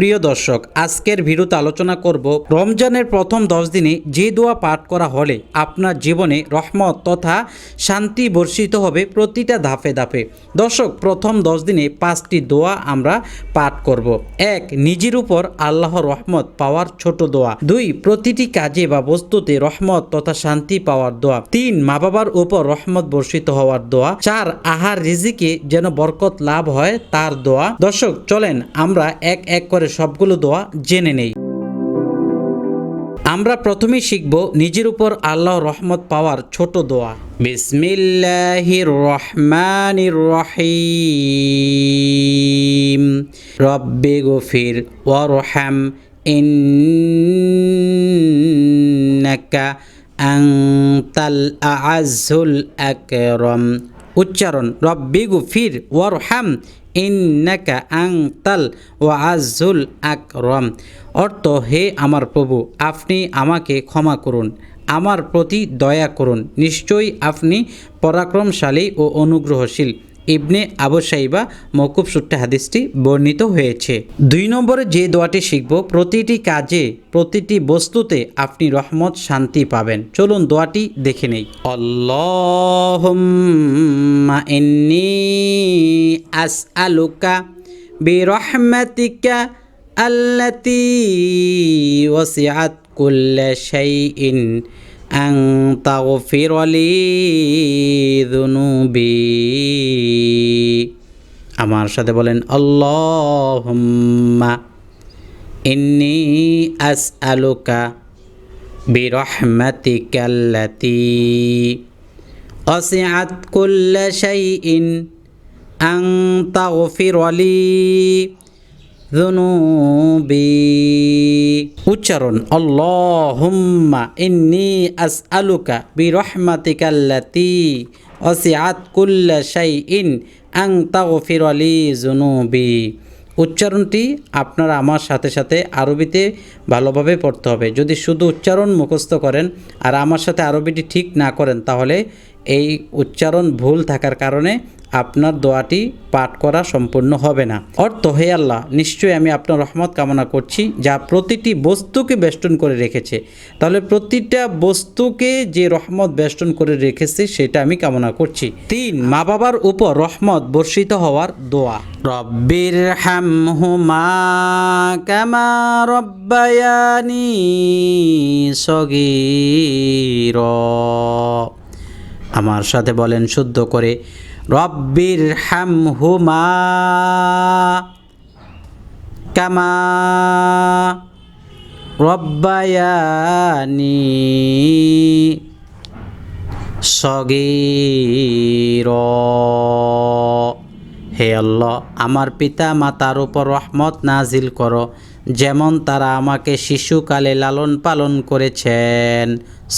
প্রিয় দর্শক, আজকের ভিডিওতে আলোচনা করব রমজানের প্রথম দশ দিনে যে দোয়া পাঠ করা হলে আপনার জীবনে রহমত তথা শান্তি বর্ষিত হবে প্রতিটা ধাপে ধাপে। দর্শক, প্রথম দশ দিনে পাঁচটি দোয়া আমরা পাঠ করব। এক, নিজের উপর আল্লাহর রহমত পাওয়ার ছোট দোয়া। দুই, প্রতিটি কাজে বা বস্তুতে রহমত তথা শান্তি পাওয়ার দোয়া। তিন মা বাবার উপর রহমত বর্ষিত হওয়ার দোয়া। চার, আহার রিজিকে যেন বরকত লাভ হয় তার দোয়া। দর্শক, চলেন আমরা এক এক করে সবগুলো দোয়া জেনে নেই। আমরা প্রথমেই শিখব নিজের উপর আল্লাহ রহমত পাওয়ার ছোট দোয়া। বিসমিল্লাহির রহমানির রহিম। রব্বে গফির ওয়ারহাম ইন্নাকা আনতাল আআজ্জুল আকরাম। উচ্চারণ। রব্বি গুফির, ওয়ারহাম, ইন্নাকা আংতাল আক রম অর্থ, হে আমার প্রভু, আপনি আমাকে ক্ষমা করুন। আমার প্রতি দয়া করুন। নিশ্চয়ই আপনি পরাক্রমশালী ও অনুগ্রহশীল। ইবনে আবু সাইবা মকুব সূত্রে হাদিসটি বর্ণিত হয়েছে। দুই নম্বরে যে দোয়াটি শিখব, প্রতিটি কাজে, প্রতিটি বস্তুতে আপনি রহমত, শান্তি পাবেন। চলুন দোয়াটি দেখে নেই। আল্লাহুম্মা ইন্নী আসআলুকা বিরহমাতিকা আল্লাতী ওয়াসিআত কুল্লা শাইইন আং তাগফির লি যুনুবি আমার সাথে বলেন আল্লাহুম্মা ইন্নি আসআলুকা বিরহমাতিকা আল্লাতী ওয়াসিআত কুল্লা শাইইন আং তাগফির লি যুনুবি উচ্চারণ, আল্লাহুম্মা ইন্নি আসআলুকা বিরহমাতিকা আল্লাতী ওয়াসিআত কুল্লা শাইইন আং তাগফির লি যুনুবি। উচ্চারণটি আপনারা আমার সাথে সাথে আরবিতে ভালোভাবে পড়তে হবে। যদি শুধু উচ্চারণ মুখস্থ করেন আর আমার সাথে আরবিটি ঠিক না করেন তাহলে এই উচ্চারণ ভুল থাকার কারণে আপনার দোয়াটি পাঠ করা সম্পূর্ণ হবে না। অর্থ, হে আল্লাহ, নিশ্চয়ই আমি আপনার রহমত কামনা করছি যা প্রতিটি বস্তুকে বেষ্টন করে রেখেছে। তাহলে প্রতিটা বস্তুকে যে রহমত বেষ্টন করে রেখেছে, সেটা আমি কামনা করছি। তিন মা বাবার উপর রহমত বর্ষিত হওয়ার দোয়া। রব্বির হামহুমা কামা রব্বায়ানি সগীর। আমার সাথে বলেন শুদ্ধ করে রব্বির হামহুমা কামা রব্বায়ানি সগীর। হে আল্লাহ, আমার পিতা মাতার উপর রহমত নাজিল করো, যেমন তারা আমাকে শিশুকালে লালন পালন করেছেন।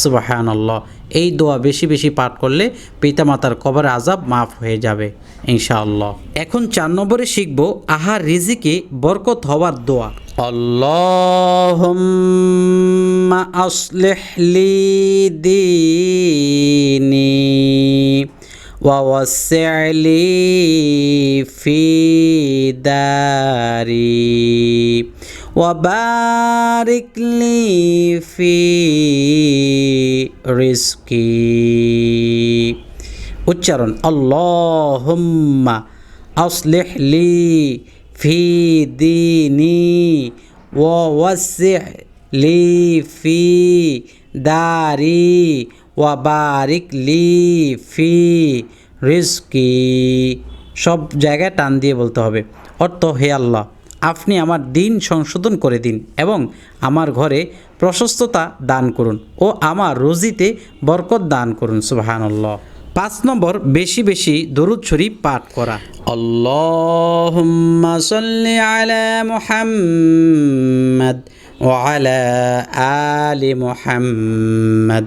সুবাহান আল্লাহ এই দোয়া বেশি বেশি পাঠ করলে পিতা মাতার কবর আজাব মাফ হয়ে যাবে, ইনশাআল্লাহ। এখন চার নম্বরে শিখব আহার রিজিকে বরকত হওয়ার দোয়া। দীনি। ووسع لي في داري وبارك لي في رزقي উচ্চারণ আল্লাহুম্মা আসলিহ লি ফি দিনি ওয়াসিহ লি ফি দারি ওয়া বারিক লি ফি রিস্কি। সব জায়গায় টান দিয়ে বলতে হবে। অর্থ, হে আল্লাহ, আপনি আমার দিন সংশোধন করে দিন এবং আমার ঘরে প্রশস্ততা দান করুন ও আমার রোজিতে বরকত দান করুন। সুবাহানল্লাহ। পাঁচ নম্বর, বেশি বেশি দরুদ শরীফ পাঠ করা। আল্লাহুম্মা সাল্লি আলা আলি মোহাম্মদ।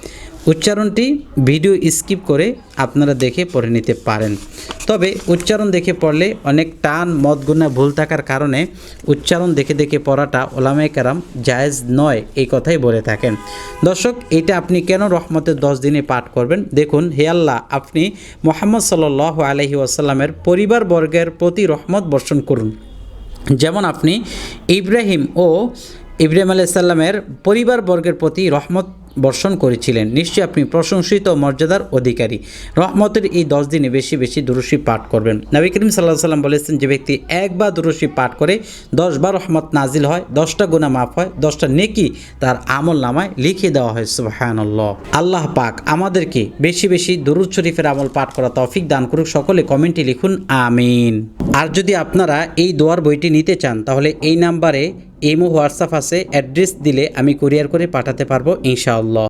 উচ্চারণটি ভিডিও স্কিপ করে আপনারা দেখে পড়ে নিতে পারেন। তবে উচ্চারণ দেখে পড়লে অনেক টান মদগুণা ভুল থাকার কারণে উচ্চারণ দেখে দেখে পড়াটা ওলামাই কারাম জায়েজ নয় এই কথাই বলে থাকেন। দর্শক, এটা আপনি কেন রহমতের দশ দিনে পাঠ করবেন? দেখুন, হে আল্লাহ, আপনি মোহাম্মদ সাল আলহি আসাল্লামের পরিবারবর্গের প্রতি রহমত বর্ষণ করুন। যেমন আপনি ইব্রাহিম ও ইব্রাহিম আলাইসাল্লামের পরিবারবর্গের প্রতি রহমত বর্ষণ করেছিলেন। নিশ্চয়ই আপনি প্রশংসিত মর্যাদার অধিকারী। রহমতের এই দশ দিনে বেশি বেশি দুরুশি পাঠ করবেন। নবী করিম সাল্লাহ সাল্লাম বলেছেন, যে ব্যক্তি একবার দুরুশি পাঠ করে, দশবার রহমত নাজিল হয়, দশটা গুণা মাফ হয়, দশটা নেকি তার আমল নামায় লিখে দেওয়া হয়। সুবাহানল্লাহ। আল্লাহ পাক আমাদেরকে বেশি বেশি দুরুদ শরীফের আমল পাঠ করা তৌফিক দান করুক। সকলে কমেন্টে লিখুন, আমিন। আর যদি আপনারা এই দোয়ার বইটি নিতে চান, তাহলে এই নাম্বারে ইমো হোয়াটসঅ্যাপ আছে অ্যাড্রেস দিলে আমি কুরিয়ার করে পাঠাতে পারব ইনশাআল্লাহ।